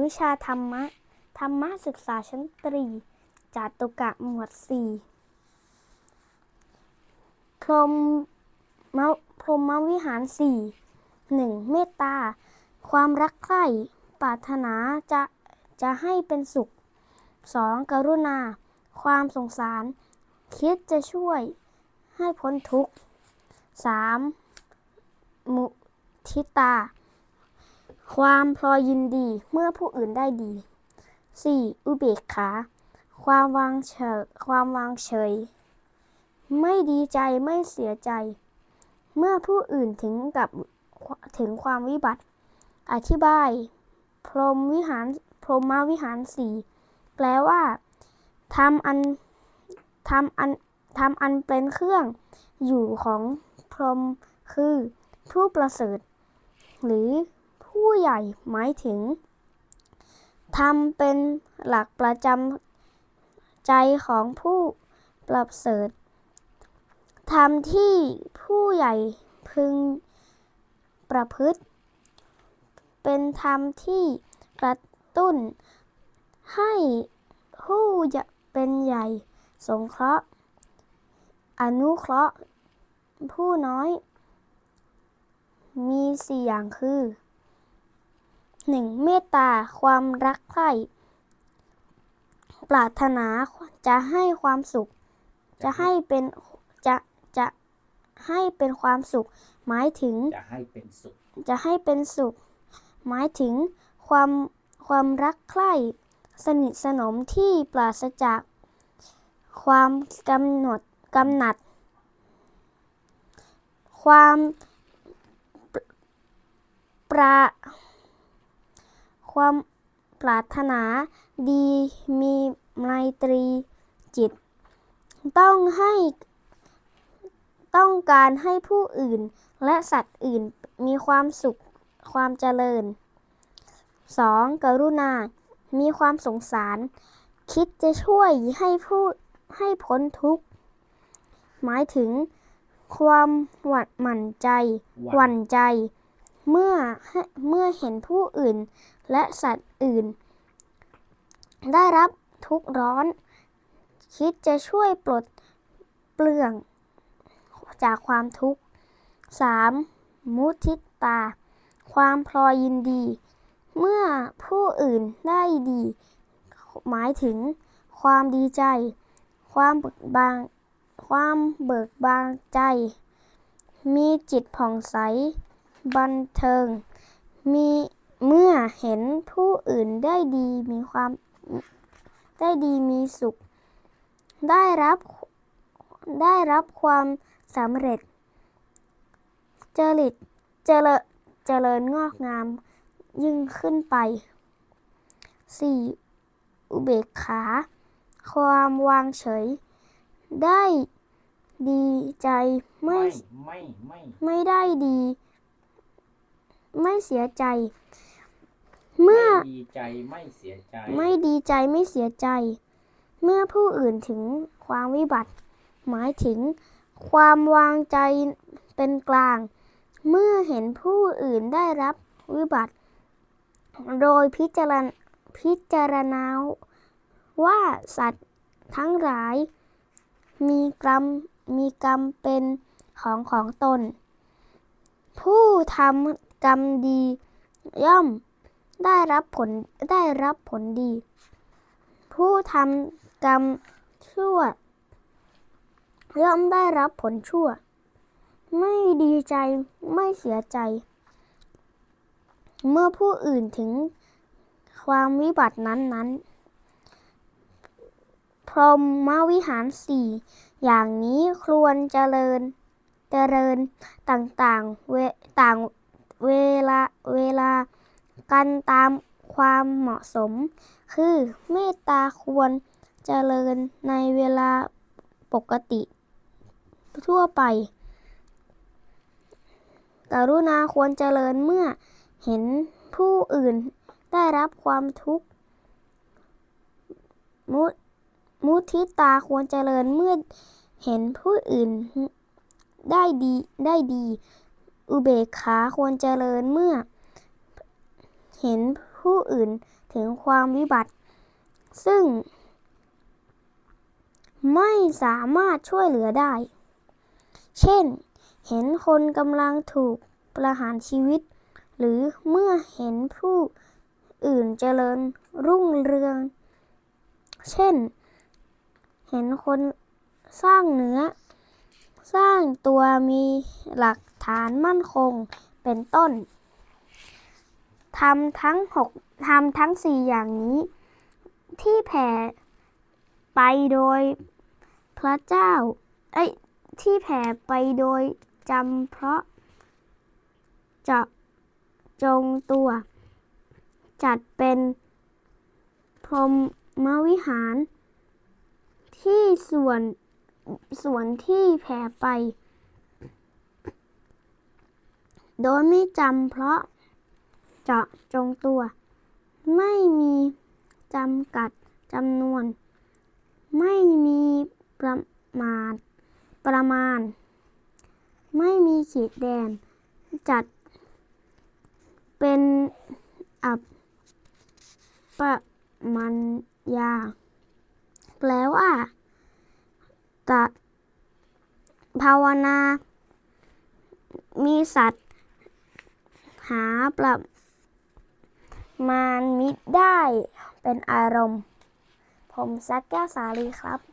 วิชาธรรมะ ธรรมะศึกษาชั้นตรี จาตุกะหมวดสี่พรหมมพรมวิหารสี่หนึ่งเมตตา ความรักใคร่ปรารถนาจะจะให้เป็นสุขสองกรุณา ความสงสาร คิดจะช่วยให้พ้นทุกข์สามมุทิตา ความพลอยยินดีเมื่อผู้อื่นได้ดี 4. อุเบกขา ความวางเฉยความวางเฉย ไม่ดีใจไม่เสียใจ เมื่อผู้อื่นถึงกับถึงความวิบัติ อธิบาย พรหมวิหารพรหมวิหารสี่แปลว่าทำอันทำอันทำอันเป็นเครื่อง อยู่ของพรหมคือผู้ประเสริฐ หรือ ผู้ใหญ่หมายถึงทำเป็นหลักประจำใจของผู้ประเสริฐทำที่ผู้ใหญ่พึงประพฤติ เป็นธรรมที่กระตุ้น ให้ผู้เป็นใหญ่สงเคราะห์ อนุเคราะห์ผู้น้อย มีสี่อย่างคือ 1. เมตตาความรักใคร่ปรารถนาจะให้ความสุข จะให้เป็นจะจะให้เป็นความสุข หมายถึงจะให้เป็นสุข จะให้เป็นสุข หมายถึงความความรักใคร่สนิทสนมที่ปราศจาก ความกำหนดกำหนัด ความปปรา ความปรารถนาดีมีไมตรีจิต ต้องให้ต้องการให้ผู้อื่นและสัตว์อื่นมีความสุขความเจริญ 2. กรุณา มีความสงสาร คิดจะช่วยให้ผู้ให้พ้นทุกข์ หมายถึงความหวัดหมั่นใจ หวั่นใจ เมื่อเมื่อเห็นผู้อื่นและสัตว์อื่น ได้รับทุกข์ร้อน คิดจะช่วยปลดเปลื้องจากความทุกข์ 3. มุทิตา ความพลอยยินดี เมื่อผู้อื่นได้ดี หมายถึงความดีใจ ความเบิกบานความเบิกบานใจ มีจิตผ่องใส บันเทิง มีเมื่อเห็นผู้อื่นได้ดีมีความได้ดีมีสุข ได้รับได้รับความสำเร็จ เจริญเจริญเจริญงอกงามยิ่งขึ้นไป 4. อุเบกขา ความวางเฉย ได้ดีใจไม่ไม่ไม่ไม่ไม่ได้ดี ไม่เสียใจ เมื่อไม่ดีใจไม่เสียใจ ไม่ดีใจไม่เสียใจ เมื่อผู้อื่นถึงความวิบัติ หมายถึง ความวางใจเป็นกลาง เมื่อเห็นผู้อื่นได้รับวิบัติ โดยพิจารณพิจารณาว่าสัตว์ทั้งหลาย มีกรรมมีกรรมเป็นของของตน ผู้ทำ กรรมดี ย่อมได้รับผลได้รับผลดี ผู้ทำกรรมชั่ว ย่อมได้รับผลชั่ว ไม่ดีใจไม่เสียใจ เมื่อผู้อื่นถึงความวิบัตินั้นนั้นพรหมวิหารสี่อย่างนี้ควรเจริญเจริญต่างๆเวต่าง เวลาเวลากันตามความเหมาะสม คือเมตตาควรเจริญในเวลาปกติ ทั่วไป กรุณาควรเจริญเมื่อเห็นผู้อื่นได้รับความทุกข์มุมุทิตาควรเจริญเมื่อเห็นผู้อื่นได้ดีได้ดี อุเบกขาควรเจริญเมื่อ เห็นผู้อื่นถึงความวิบัติ ซึ่ง ไม่สามารถช่วยเหลือได้ เช่น เห็นคนกำลังถูกประหารชีวิต หรือเมื่อเห็นผู้อื่นเจริญรุ่งเรือง เช่น เห็นคนสร้างเนื้อ สร้างตัวมีหลักฐานมั่นคงเป็นต้นทำทั้งหกทำทั้งสี่อย่างนี้ ที่แผ่ไปโดยพระเจ้าเอ้ยที่แผ่ไปโดยจำเพราะจะจงตัว จัดเป็นพรหมวิหาร ที่ส่วน ส่วนที่แผ่ไป โดยไม่จำเพราะเจาะจงตัว ไม่มีจำกัดจำนวน ไม่มีประมาทประมาณ ไม่มีขีดแดน จัด เป็นอับปปมัญญาแปลว่า ตะภาวนา มีสัตว์ หาประมาณมิตรได้เป็นอารมณ์ ผมซักแก้วสาลีครับ